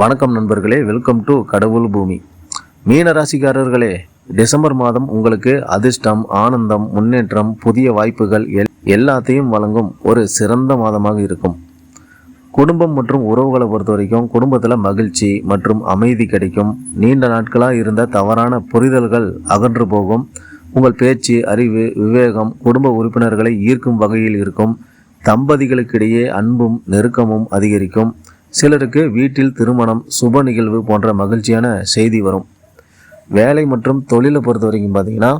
வணக்கம் நண்பர்களே welcome to கடவுள் பூமி. மீன ராசிக்காரர்களே டிசம்பர் மாதம் உங்களுக்கு அதிர்ஷ்டம் ஆனந்தம் முன்னேற்றம் புதிய வாய்ப்புகள் எல் எல்லாத்தையும் வழங்கும் ஒரு சிறந்த மாதமாக இருக்கும். குடும்பம் மற்றும் உறவுகளை பொறுத்த வரைக்கும் குடும்பத்தில் மகிழ்ச்சி மற்றும் அமைதி கிடைக்கும். நீண்ட நாட்களாக இருந்த தவறான புரிதல்கள் அகன்று போகும். உங்கள் பேச்சு அறிவு விவேகம் குடும்ப உறுப்பினர்களை ஈர்க்கும் வகையில் இருக்கும். தம்பதிகளுக்கிடையே அன்பும் நெருக்கமும் அதிகரிக்கும். சிலருக்கு வீட்டில் திருமணம் சுப நிகழ்வு போன்ற மகிழ்ச்சியான செய்தி வரும். வேலை மற்றும் தொழிலை பொறுத்த வரைக்கும் பார்த்தீங்கன்னா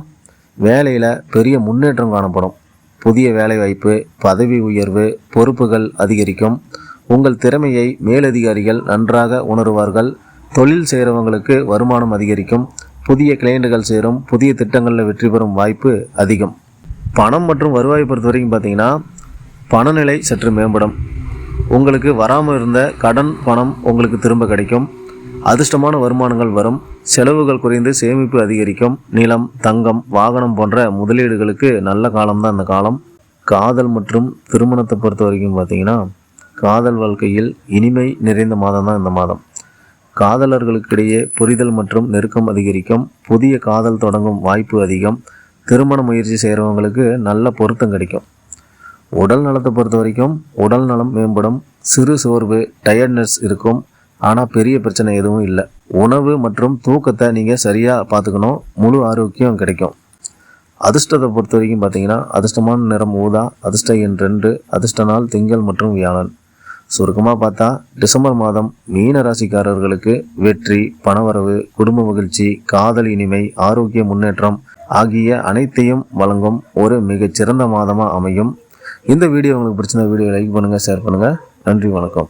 வேலையில் பெரிய முன்னேற்றம் காணப்படும். புதிய வேலைவாய்ப்பு பதவி உயர்வு பொறுப்புகள் அதிகரிக்கும். உங்கள் திறமையை மேலதிகாரிகள் நன்றாக உணருவார்கள். தொழில் செய்கிறவங்களுக்கு வருமானம் அதிகரிக்கும். புதிய கிளையண்டுகள் சேரும். புதிய திட்டங்களில் வெற்றி பெறும் வாய்ப்பு அதிகம். பணம் மற்றும் வருவாய் பொறுத்த வரைக்கும் பார்த்தீங்கன்னா பணநிலை சற்று மேம்படும். உங்களுக்கு வராமல் இருந்த கடன் பணம் உங்களுக்கு திரும்ப கிடைக்கும். அதிர்ஷ்டமான வருமானங்கள் வரும். செலவுகள் குறைந்து சேமிப்பு அதிகரிக்கும். நிலம் தங்கம் வாகனம் போன்ற முதலீடுகளுக்கு நல்ல காலம்தான் இந்த காலம். காதல் மற்றும் திருமணத்தை பொறுத்த வரைக்கும் பார்த்தீங்கன்னா காதல் வாழ்க்கையில் இனிமை நிறைந்த மாதம் தான் இந்த மாதம். காதலர்களுக்கிடையே புரிதல் மற்றும் நெருக்கம் அதிகரிக்கும். புதிய காதல் தொடங்கும் வாய்ப்பு அதிகம். திருமண முயற்சி செய்கிறவங்களுக்கு நல்ல பொருத்தம் கிடைக்கும். உடல் நலத்தை பொறுத்த வரைக்கும் உடல் நலம் மேம்படும் சிறு சோர்வு டயர்ட்னஸ் இருக்கும். ஆனால் பெரிய பிரச்சனை எதுவும் இல்லை. உணவு மற்றும் தூக்கத்தை நீங்கள் சரியாக பார்த்துக்கணும். முழு ஆரோக்கியம் கிடைக்கும். அதிர்ஷ்டத்தை பொறுத்த வரைக்கும் பார்த்தீங்கன்னா அதிர்ஷ்டமான நிறம் ஊதா அதிர்ஷ்ட எண் ரெண்டு அதிர்ஷ்ட நாள் திங்கள் மற்றும் வியாழன். சுருக்கமாக பார்த்தா டிசம்பர் மாதம் மீன ராசிக்காரர்களுக்கு வெற்றி பணவரவு குடும்ப மகிழ்ச்சி காதல் இனிமை ஆரோக்கிய முன்னேற்றம் ஆகிய அனைத்தையும் வழங்கும் ஒரு மிகச்சிறந்த மாதமாக அமையும். இந்த வீடியோ உங்களுக்கு பிடிச்சிருந்த வீடியோ லைக் பண்ணுங்கள் ஷேர் பண்ணுங்கள் நன்றி வணக்கம்.